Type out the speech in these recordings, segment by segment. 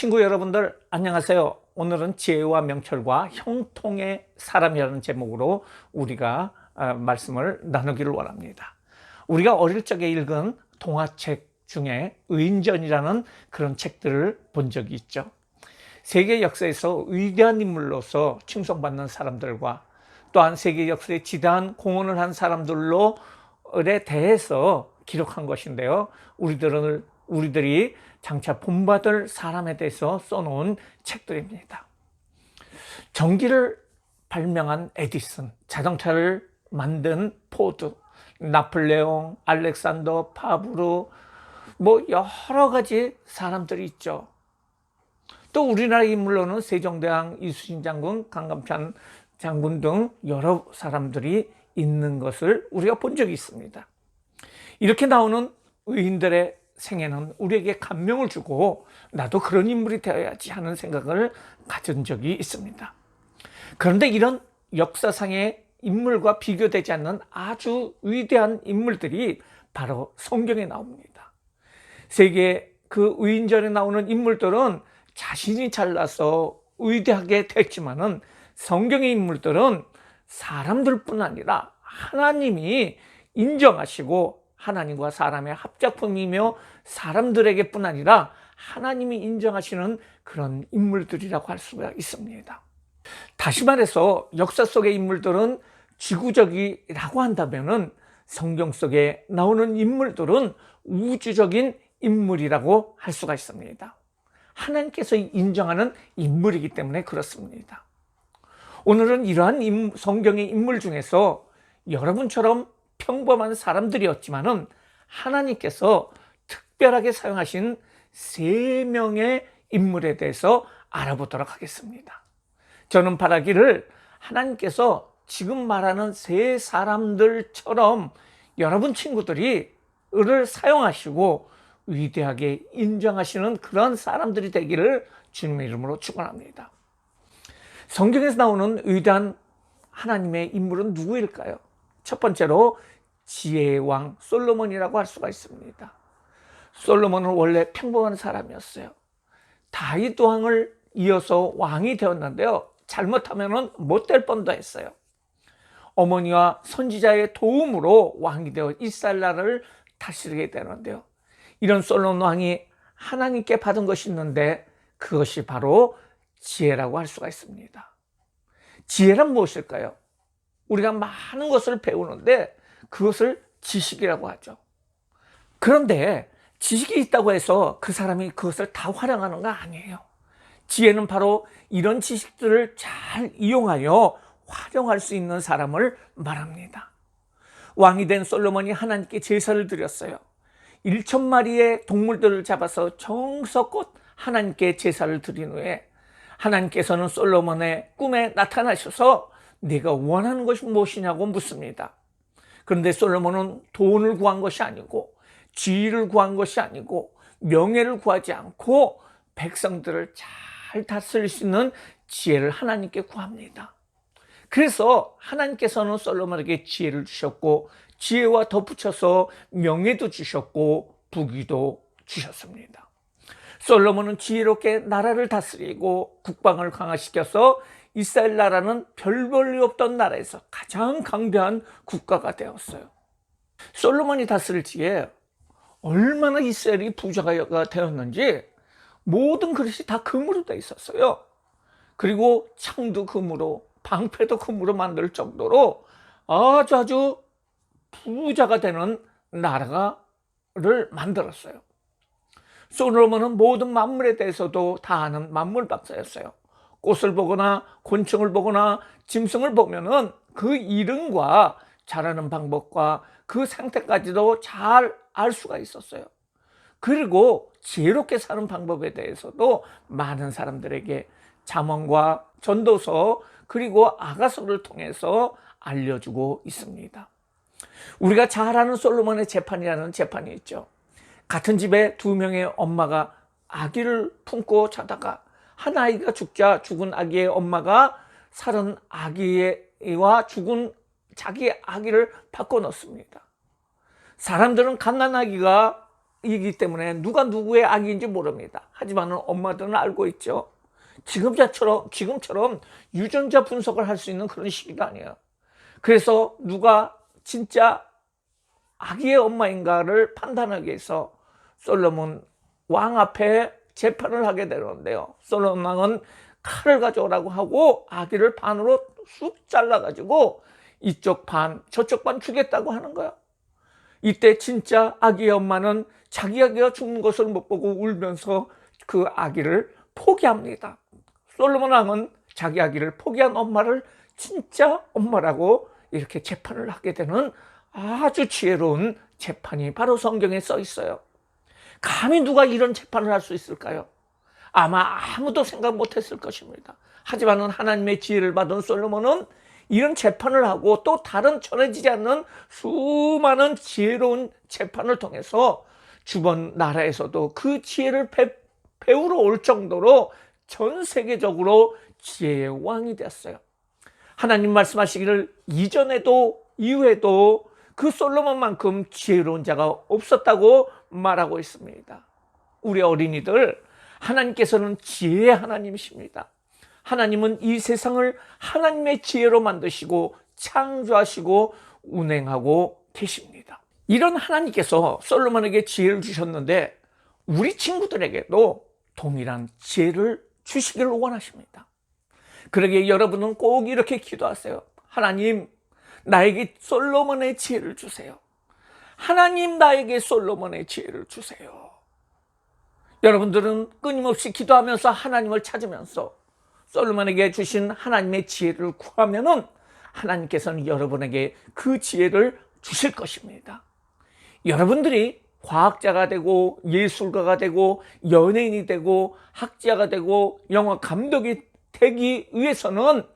친구 여러분들 안녕하세요. 오늘은 지혜와 명철과 형통의 사람이라는 제목으로 우리가 아, 말씀을 나누기를 원합니다. 우리가 어릴 적에 읽은 동화책 중에 의인전이라는 그런 책들을 본 적이 있죠. 세계 역사에서 위대한 인물로서 칭송받는 사람들과 또한 세계 역사에 지대한 공헌을 한 사람들로에 대해서 기록한 것인데요. 우리들은 우리들이 장차 본받을 사람에 대해서 써놓은 책들입니다. 전기를 발명한 에디슨, 자동차를 만든 포드, 나폴레옹, 알렉산더, 파브르, 뭐 여러 가지 사람들이 있죠. 또 우리나라 인물로는 세종대왕, 이수신 장군, 강감찬 장군 등 여러 사람들이 있는 것을 우리가 본 적이 있습니다. 이렇게 나오는 의인들의 생애는 우리에게 감명을 주고 나도 그런 인물이 되어야지 하는 생각을 가진 적이 있습니다. 그런데 이런 역사상의 인물과 비교되지 않는 아주 위대한 인물들이 바로 성경에 나옵니다. 세계 그 의인전에 나오는 인물들은 자신이 잘나서 위대하게 됐지만은 성경의 인물들은 사람들뿐 아니라 하나님이 인정하시고 하나님과 사람의 합작품이며 사람들에게뿐 아니라 하나님이 인정하시는 그런 인물들이라고 할 수가 있습니다. 다시 말해서 역사 속의 인물들은 지구적이라고 한다면은 성경 속에 나오는 인물들은 우주적인 인물이라고 할 수가 있습니다. 하나님께서 인정하는 인물이기 때문에 그렇습니다. 오늘은 이러한 성경의 인물 중에서 여러분처럼 평범한 사람들이었지만은 하나님께서 특별하게 사용하신 세 명의 인물에 대해서 알아보도록 하겠습니다. 저는 바라기를 하나님께서 지금 말하는 세 사람들처럼 여러분 친구들이 을을 사용하시고 위대하게 인정하시는 그런 사람들이 되기를 주님의 이름으로 축원합니다. 성경에서 나오는 위대한 하나님의 인물은 누구일까요? 첫 번째로 지혜의 왕 솔로몬이라고 할 수가 있습니다. 솔로몬은 원래 평범한 사람이었어요. 다윗 왕을 이어서 왕이 되었는데요. 잘못하면 못될 뻔도 했어요. 어머니와 선지자의 도움으로 왕이 되어 이스라엘 나라를 다스리게 되는데요. 이런 솔로몬 왕이 하나님께 받은 것이 있는데 그것이 바로 지혜라고 할 수가 있습니다. 지혜란 무엇일까요? 우리가 많은 것을 배우는데 그것을 지식이라고 하죠. 그런데 지식이 있다고 해서 그 사람이 그것을 다 활용하는 거 아니에요. 지혜는 바로 이런 지식들을 잘 이용하여 활용할 수 있는 사람을 말합니다. 왕이 된 솔로몬이 하나님께 제사를 드렸어요. 1천 마리의 동물들을 잡아서 정석껏 하나님께 제사를 드린 후에 하나님께서는 솔로몬의 꿈에 나타나셔서 네가 원하는 것이 무엇이냐고 묻습니다. 그런데 솔로몬은 돈을 구한 것이 아니고 지위를 구한 것이 아니고 명예를 구하지 않고 백성들을 잘 다스릴 수 있는 지혜를 하나님께 구합니다. 그래서 하나님께서는 솔로몬에게 지혜를 주셨고 지혜와 덧붙여서 명예도 주셨고 부귀도 주셨습니다. 솔로몬은 지혜롭게 나라를 다스리고 국방을 강화시켜서 이스라엘 나라는 별 볼이 없던 나라에서 가장 강대한 국가가 되었어요. 솔로몬이 다스릴 지에 얼마나 이스라엘이 부자가 되었는지 모든 그릇이 다 금으로 되어 있었어요. 그리고 창도 금으로 방패도 금으로 만들 정도로 아주 아주 부자가 되는 나라를 만들었어요. 솔로몬은 모든 만물에 대해서도 다 아는 만물 박사였어요. 꽃을 보거나 곤충을 보거나 짐승을 보면은 그 이름과 자라는 방법과 그 상태까지도 잘 알 수가 있었어요. 그리고 지혜롭게 사는 방법에 대해서도 많은 사람들에게 잠언과 전도서 그리고 아가서를 통해서 알려주고 있습니다. 우리가 잘 아는 솔로몬의 재판이라는 재판이 있죠. 같은 집에 두 명의 엄마가 아기를 품고 자다가 한 아이가 죽자 죽은 아기의 엄마가 살은 아기와 죽은 자기 아기를 바꿔 넣습니다. 사람들은 갓난 아기가 아기이기 때문에 누가 누구의 아기인지 모릅니다. 하지만 엄마들은 알고 있죠. 지금처럼 지금처럼 유전자 분석을 할 수 있는 그런 시기가 아니에요. 그래서 누가 진짜 아기의 엄마인가를 판단하기 위해서 솔로몬 왕 앞에 재판을 하게 되는데요. 솔로몬 왕은 칼을 가져오라고 하고 아기를 반으로 쑥 잘라가지고 이쪽 반, 저쪽 반 주겠다고 하는 거야. 이때 진짜 아기의 엄마는 자기 아기가 죽는 것을 못 보고 울면서 그 아기를 포기합니다. 솔로몬 왕은 자기 아기를 포기한 엄마를 진짜 엄마라고 이렇게 재판을 하게 되는 아주 지혜로운 재판이 바로 성경에 써 있어요. 감히 누가 이런 재판을 할 수 있을까요? 아마 아무도 생각 못 했을 것입니다. 하지만은 하나님의 지혜를 받은 솔로몬은 이런 재판을 하고 또 다른 전해지지 않는 수많은 지혜로운 재판을 통해서 주변 나라에서도 그 지혜를 배, 배우러 올 정도로 전 세계적으로 지혜의 왕이 되었어요. 하나님 말씀하시기를 이전에도 이후에도 그 솔로몬만큼 지혜로운 자가 없었다고 말하고 있습니다. 우리 어린이들 하나님께서는 지혜의 하나님이십니다. 하나님은 이 세상을 하나님의 지혜로 만드시고 창조하시고 운행하고 계십니다. 이런 하나님께서 솔로몬에게 지혜를 주셨는데 우리 친구들에게도 동일한 지혜를 주시기를 원하십니다. 그러기에 여러분은 꼭 이렇게 기도하세요. 하나님, 나에게 솔로몬의 지혜를 주세요. 하나님, 나에게 솔로몬의 지혜를 주세요. 여러분들은 끊임없이 기도하면서 하나님을 찾으면서 솔로몬에게 주신 하나님의 지혜를 구하면은 하나님께서는 여러분에게 그 지혜를 주실 것입니다. 여러분들이 과학자가 되고 예술가가 되고 연예인이 되고 학자가 되고 영화 감독이 되기 위해서는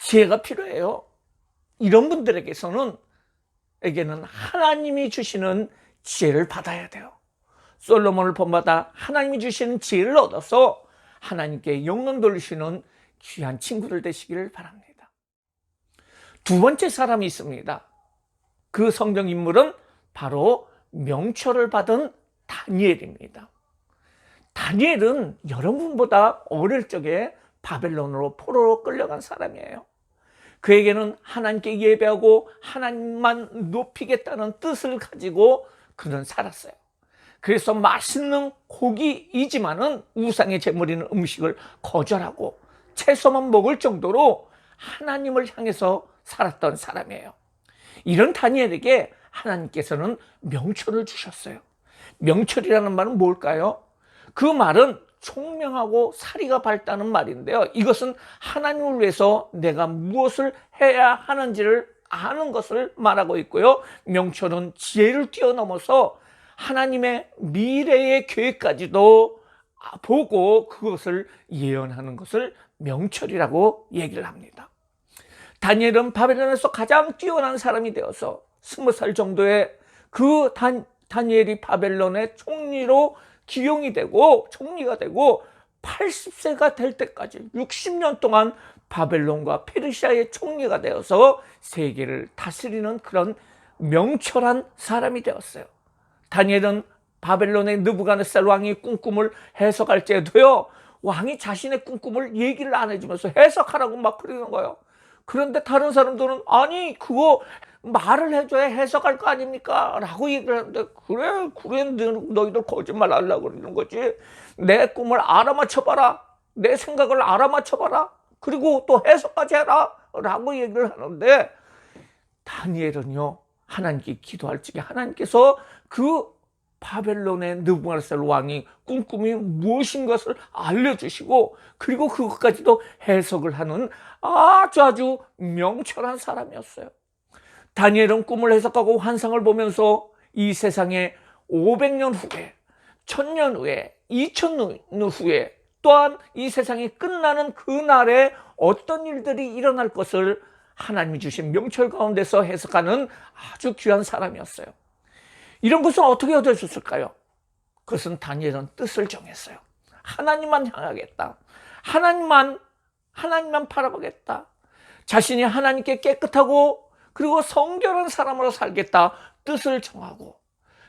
지혜가 필요해요. 이런 분들에게서는 에게는 하나님이 주시는 지혜를 받아야 돼요. 솔로몬을 본받아 하나님이 주시는 지혜를 얻어서 하나님께 영광 돌리시는 귀한 친구들 되시기를 바랍니다. 두 번째 사람이 있습니다. 그 성경 인물은 바로 명철을 받은 다니엘입니다. 다니엘은 여러분보다 어릴 적에 바벨론으로 포로로 끌려간 사람이에요. 그에게는 하나님께 예배하고 하나님만 높이겠다는 뜻을 가지고 그는 살았어요. 그래서 맛있는 고기이지만은 우상의 제물이는 음식을 거절하고 채소만 먹을 정도로 하나님을 향해서 살았던 사람이에요. 이런 다니엘에게 하나님께서는 명철을 주셨어요. 명철이라는 말은 뭘까요? 그 말은 총명하고 사리가 밝다는 말인데요. 이것은 하나님을 위해서 내가 무엇을 해야 하는지를 아는 것을 말하고 있고요. 명철은 지혜를 뛰어넘어서 하나님의 미래의 계획까지도 보고 그것을 예언하는 것을 명철이라고 얘기를 합니다. 다니엘은 바벨론에서 가장 뛰어난 사람이 되어서 스무 살 정도의 그 단, 다니엘이 바벨론의 총리로 기용이 되고 총리가 되고 80세가 될 때까지 60년 동안 바벨론과 페르시아의 총리가 되어서 세계를 다스리는 그런 명철한 사람이 되었어요. 다니엘은 바벨론의 느부갓네살 왕이 꿈꿈을 해석할 때도요. 왕이 자신의 꿈꿈을 얘기를 안 해주면서 해석하라고 막 그러는 거예요. 그런데 다른 사람들은 아니 그거 말을 해줘야 해석할 거 아닙니까? 라고 얘기를 하는데 그래 그래 너희들 거짓말 하려고 그러는 거지 내 꿈을 알아맞혀봐라 내 생각을 알아맞혀봐라 그리고 또 해석까지 해라 라고 얘기를 하는데 다니엘은요 하나님께 기도할 적에 하나님께서 그 바벨론의 느부갓네살 왕이 꿈꿈이 무엇인 것을 알려주시고 그리고 그것까지도 해석을 하는 아주 아주 명철한 사람이었어요. 다니엘은 꿈을 해석하고 환상을 보면서 이 세상에 500년 후에, 1000년 후에, 2000년 후에 또한 이 세상이 끝나는 그날에 어떤 일들이 일어날 것을 하나님이 주신 명철 가운데서 해석하는 아주 귀한 사람이었어요. 이런 것을 어떻게 얻어줬을까요? 그것은 다니엘은 뜻을 정했어요. 하나님만 향하겠다. 하나님만, 하나님만 바라보겠다. 자신이 하나님께 깨끗하고 그리고 성결한 사람으로 살겠다. 뜻을 정하고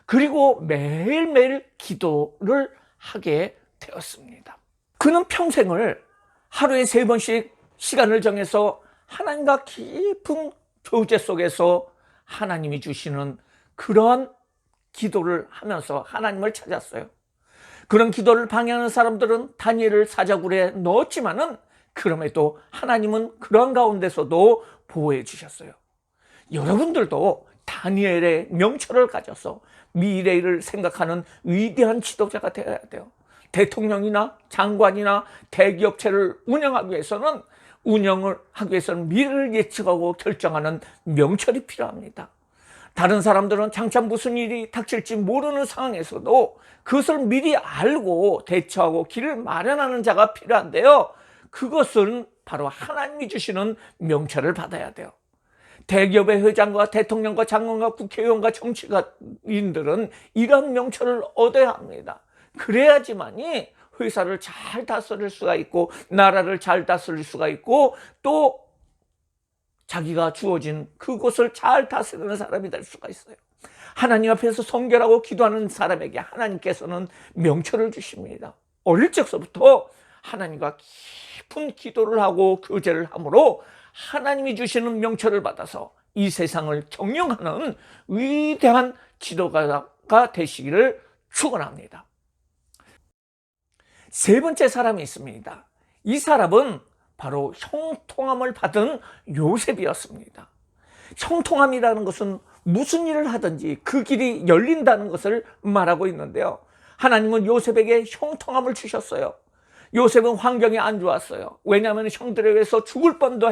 그리고 매일매일 기도를 하게 되었습니다. 그는 평생을 하루에 세 번씩 시간을 정해서 하나님과 깊은 교제 속에서 하나님이 주시는 그런 기도를 하면서 하나님을 찾았어요. 그런 기도를 방해하는 사람들은 다니엘을 사자굴에 넣었지만은 그럼에도 하나님은 그런 가운데서도 보호해 주셨어요. 여러분들도 다니엘의 명철을 가져서 미래를 생각하는 위대한 지도자가 되어야 돼요. 대통령이나 장관이나 대기업체를 운영하기 위해서는 운영을 하기 위해서는 미래를 예측하고 결정하는 명철이 필요합니다. 다른 사람들은 장차 무슨 일이 닥칠지 모르는 상황에서도 그것을 미리 알고 대처하고 길을 마련하는 자가 필요한데요. 그것은 바로 하나님이 주시는 명철을 받아야 돼요. 대기업의 회장과 대통령과 장관과 국회의원과 정치가인들은 이런 명철을 얻어야 합니다. 그래야지만이 회사를 잘 다스릴 수가 있고 나라를 잘 다스릴 수가 있고 또 자기가 주어진 그곳을 잘 다스리는 사람이 될 수가 있어요. 하나님 앞에서 성결하고 기도하는 사람에게 하나님께서는 명철을 주십니다. 어릴 적서부터 하나님과 깊은 기도를 하고 교제를 함으로 하나님이 주시는 명철을 받아서 이 세상을 경영하는 위대한 지도가가 되시기를 축원합니다. 세 번째 사람이 있습니다. 이 사람은 바로 형통함을 받은 요셉이었습니다. 형통함이라는 것은 무슨 일을 하든지 그 길이 열린다는 것을 말하고 있는데요. 하나님은 요셉에게 형통함을 주셨어요. 요셉은 환경이 안 좋았어요. 왜냐하면 형들에 의해서 죽을 뻔도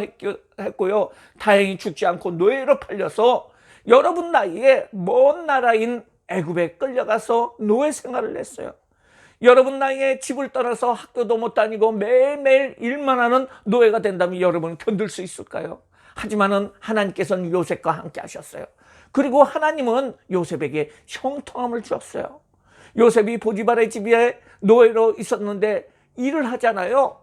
했고요. 다행히 죽지 않고 노예로 팔려서 여러분 나이에 먼 나라인 애굽에 끌려가서 노예 생활을 했어요. 여러분 나이에 집을 떠나서 학교도 못 다니고 매일매일 일만 하는 노예가 된다면 여러분 견딜 수 있을까요? 하지만은 하나님께서는 요셉과 함께 하셨어요. 그리고 하나님은 요셉에게 형통함을 주었어요. 요셉이 보디발의 집에 노예로 있었는데 일을 하잖아요.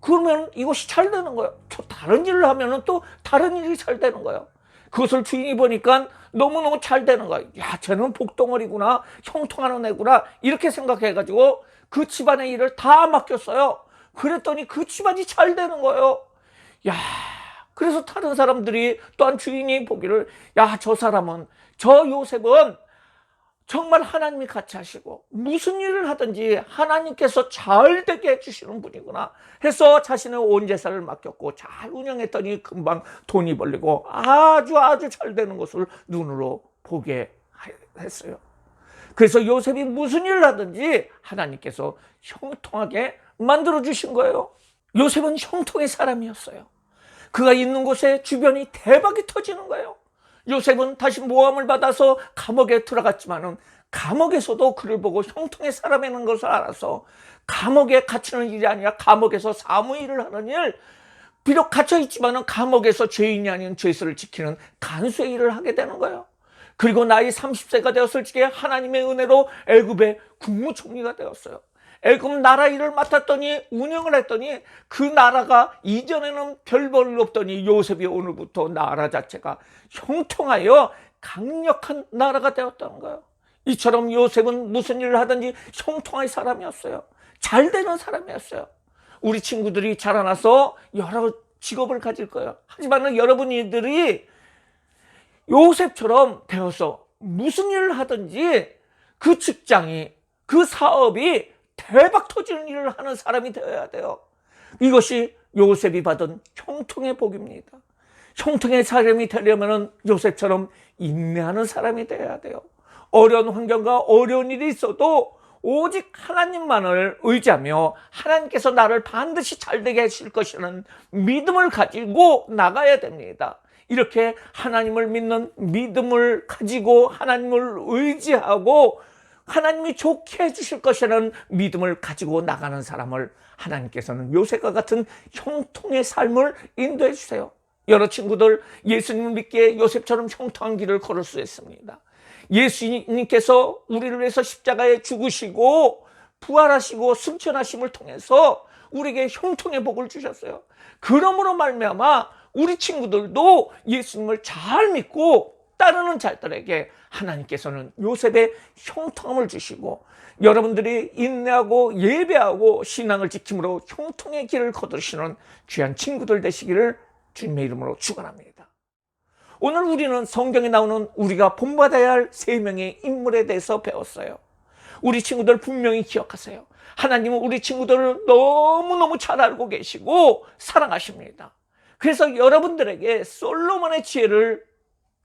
그러면 이것이 잘 되는 거예요. 또 다른 일을 하면은 또 다른 일이 잘 되는 거예요. 그것을 주인이 보니까 너무너무 잘 되는 거예요. 야, 쟤는 복덩어리구나. 형통하는 애구나. 이렇게 생각해가지고 그 집안의 일을 다 맡겼어요. 그랬더니 그 집안이 잘 되는 거예요. 야, 그래서 다른 사람들이 또한 주인이 보기를 야, 저 사람은, 저 요셉은 정말 하나님이 같이 하시고 무슨 일을 하든지 하나님께서 잘 되게 해주시는 분이구나 해서 자신의 온 재산을 맡겼고 잘 운영했더니 금방 돈이 벌리고 아주 아주 잘 되는 것을 눈으로 보게 했어요. 그래서 요셉이 무슨 일을 하든지 하나님께서 형통하게 만들어 주신 거예요. 요셉은 형통의 사람이었어요. 그가 있는 곳에 주변이 대박이 터지는 거예요. 요셉은 다시 모함을 받아서 감옥에 들어갔지만은 감옥에서도 그를 보고 형통의 사람이라는 것을 알아서 감옥에 갇히는 일이 아니라 감옥에서 사무일을 하는 일 비록 갇혀 있지만은 감옥에서 죄인이 아닌 죄수를 지키는 간수의 일을 하게 되는 거예요. 그리고 나이 30세가 되었을 적에 하나님의 은혜로 애굽의 국무총리가 되었어요. 애굽 나라 일을 맡았더니 운영을 했더니 그 나라가 이전에는 별볼 없더니 요셉이 오늘부터 나라 자체가 형통하여 강력한 나라가 되었다는 거예요. 이처럼 요셉은 무슨 일을 하든지 형통할 사람이었어요. 잘 되는 사람이었어요. 우리 친구들이 자라나서 여러 직업을 가질 거예요. 하지만 여러분들이 요셉처럼 되어서 무슨 일을 하든지 그 직장이 그 사업이 대박 터지는 일을 하는 사람이 되어야 돼요. 이것이 요셉이 받은 형통의 복입니다. 형통의 사람이 되려면 요셉처럼 인내하는 사람이 되어야 돼요. 어려운 환경과 어려운 일이 있어도 오직 하나님만을 의지하며 하나님께서 나를 반드시 잘되게 하실 것이라는 믿음을 가지고 나가야 됩니다. 이렇게 하나님을 믿는 믿음을 가지고 하나님을 의지하고 하나님이 좋게 해주실 것이라는 믿음을 가지고 나가는 사람을 하나님께서는 요셉과 같은 형통의 삶을 인도해 주세요. 여러 친구들 예수님을 믿기에 요셉처럼 형통한 길을 걸을 수 있습니다. 예수님께서 우리를 위해서 십자가에 죽으시고 부활하시고 승천하심을 통해서 우리에게 형통의 복을 주셨어요. 그러므로 말미암아 우리 친구들도 예수님을 잘 믿고 따르는 자들에게 하나님께서는 요셉의 형통함을 주시고 여러분들이 인내하고 예배하고 신앙을 지킴으로 형통의 길을 거두시는 귀한 친구들 되시기를 주님의 이름으로 축원합니다. 오늘 우리는 성경에 나오는 우리가 본받아야 할 세 명의 인물에 대해서 배웠어요. 우리 친구들 분명히 기억하세요. 하나님은 우리 친구들을 너무너무 잘 알고 계시고 사랑하십니다. 그래서 여러분들에게 솔로몬의 지혜를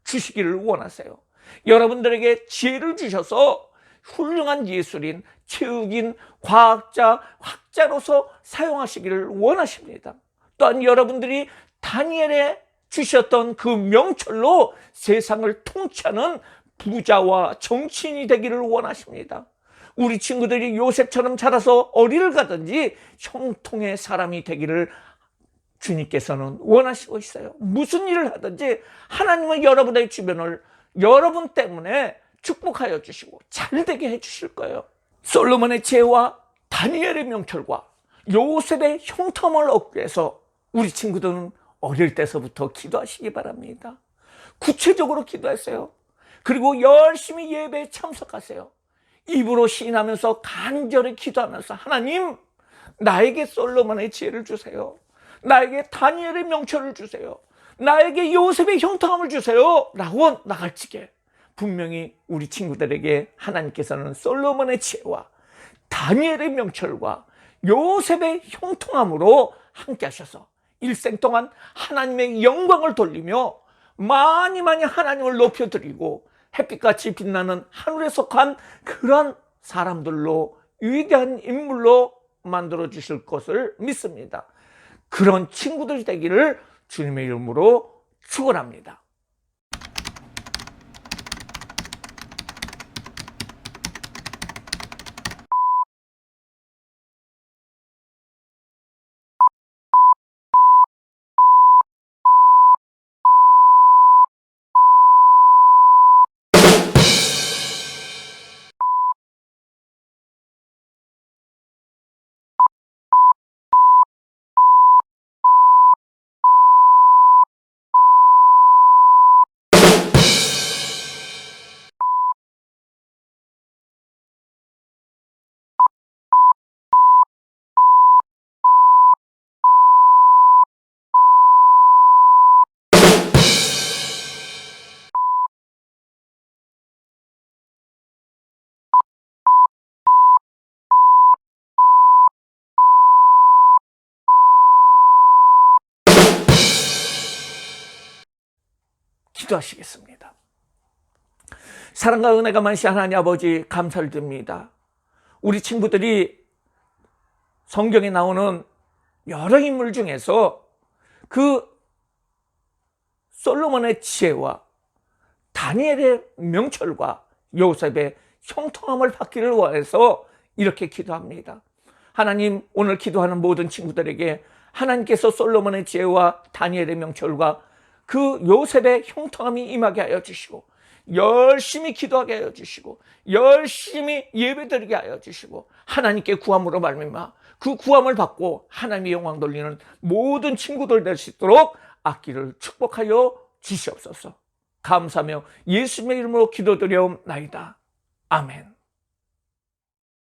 주시기를 원하세요. 여러분들에게 지혜를 주셔서 훌륭한 예술인, 체육인, 과학자, 학자로서 사용하시기를 원하십니다. 또한 여러분들이 다니엘에 주셨던 그 명철로 세상을 통치하는 부자와 정치인이 되기를 원하십니다. 우리 친구들이 요셉처럼 자라서 어디를 가든지 형통의 사람이 되기를 주님께서는 원하시고 있어요. 무슨 일을 하든지 하나님은 여러분의 주변을 여러분 때문에 축복하여 주시고 잘 되게 해 주실 거예요. 솔로몬의 지혜와 다니엘의 명철과 요셉의 형통을 얻기 위해서 우리 친구들은 어릴 때서부터 기도하시기 바랍니다. 구체적으로 기도하세요. 그리고 열심히 예배에 참석하세요. 입으로 시인하면서 간절히 기도하면서 하나님 나에게 솔로몬의 지혜를 주세요. 나에게 다니엘의 명철을 주세요. 나에게 요셉의 형통함을 주세요. 라고 나갈지게 분명히 우리 친구들에게 하나님께서는 솔로몬의 지혜와 다니엘의 명철과 요셉의 형통함으로 함께 하셔서 일생 동안 하나님의 영광을 돌리며 많이 많이 하나님을 높여드리고 햇빛같이 빛나는 하늘에 속한 그런 사람들로 위대한 인물로 만들어 주실 것을 믿습니다. 그런 친구들이 되기를 주님의 이름으로 축원합니다. 기도하시겠습니다. 사랑과 은혜가 많으신 하나님 아버지 감사를 드립니다. 우리 친구들이 성경에 나오는 여러 인물 중에서 그 솔로몬의 지혜와 다니엘의 명철과 요셉의 형통함을 받기를 원해서 이렇게 기도합니다. 하나님 오늘 기도하는 모든 친구들에게 하나님께서 솔로몬의 지혜와 다니엘의 명철과 그 요셉의 형통함이 임하게 하여 주시고 열심히 기도하게 하여 주시고 열심히 예배드리게 하여 주시고 하나님께 구함으로 말미암아 그 구함을 받고 하나님의 영광 돌리는 모든 친구들 될 수 있도록 악기를 축복하여 주시옵소서. 감사하며 예수님의 이름으로 기도드려옵나이다. 아멘.